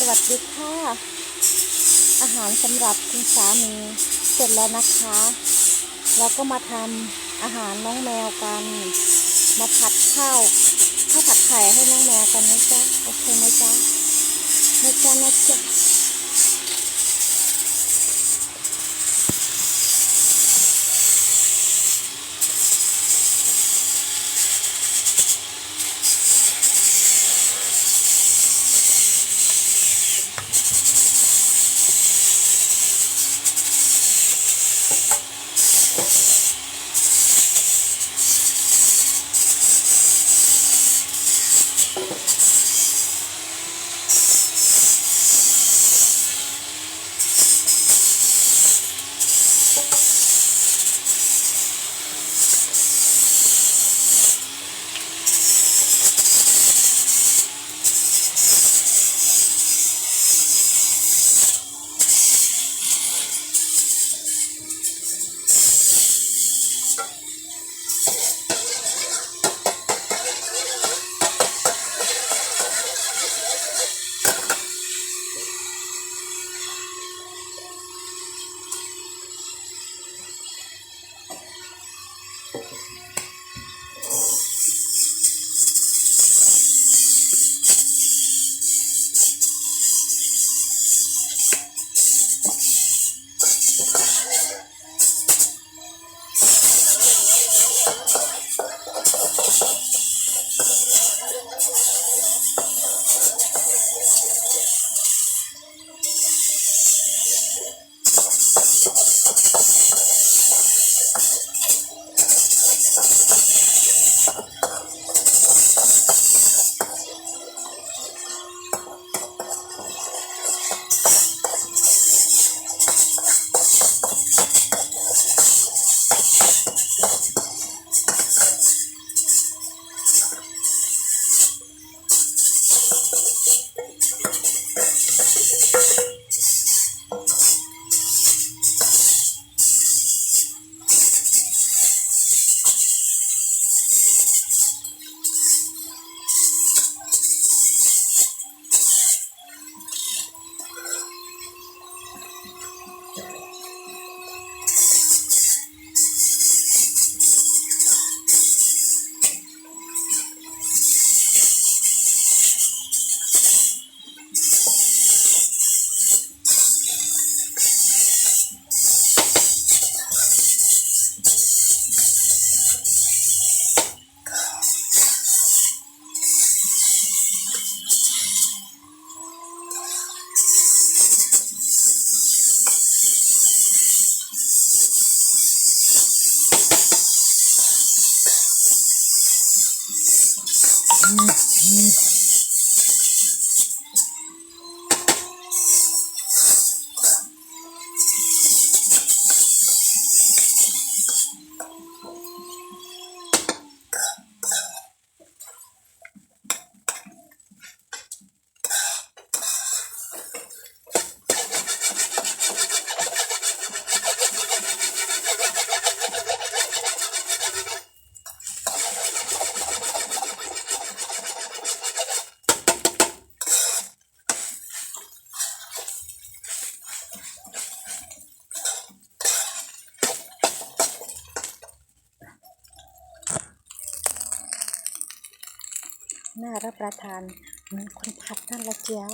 สวัสดีค่ะ อาหารสำหรับคุณสามีเสร็จแล้วนะคะแล้วก็มาทำอาหารน้องแมวกัน มาผัดข้าวข้าวผัดไข่ให้น้องแมวกันนะจ๊ะ โอเคไหมจ๊ะนะจ๊ะนะจ๊ะ you Mm-hmm. น่ารับประทานเหมือนคนผัดนั่นละจ้า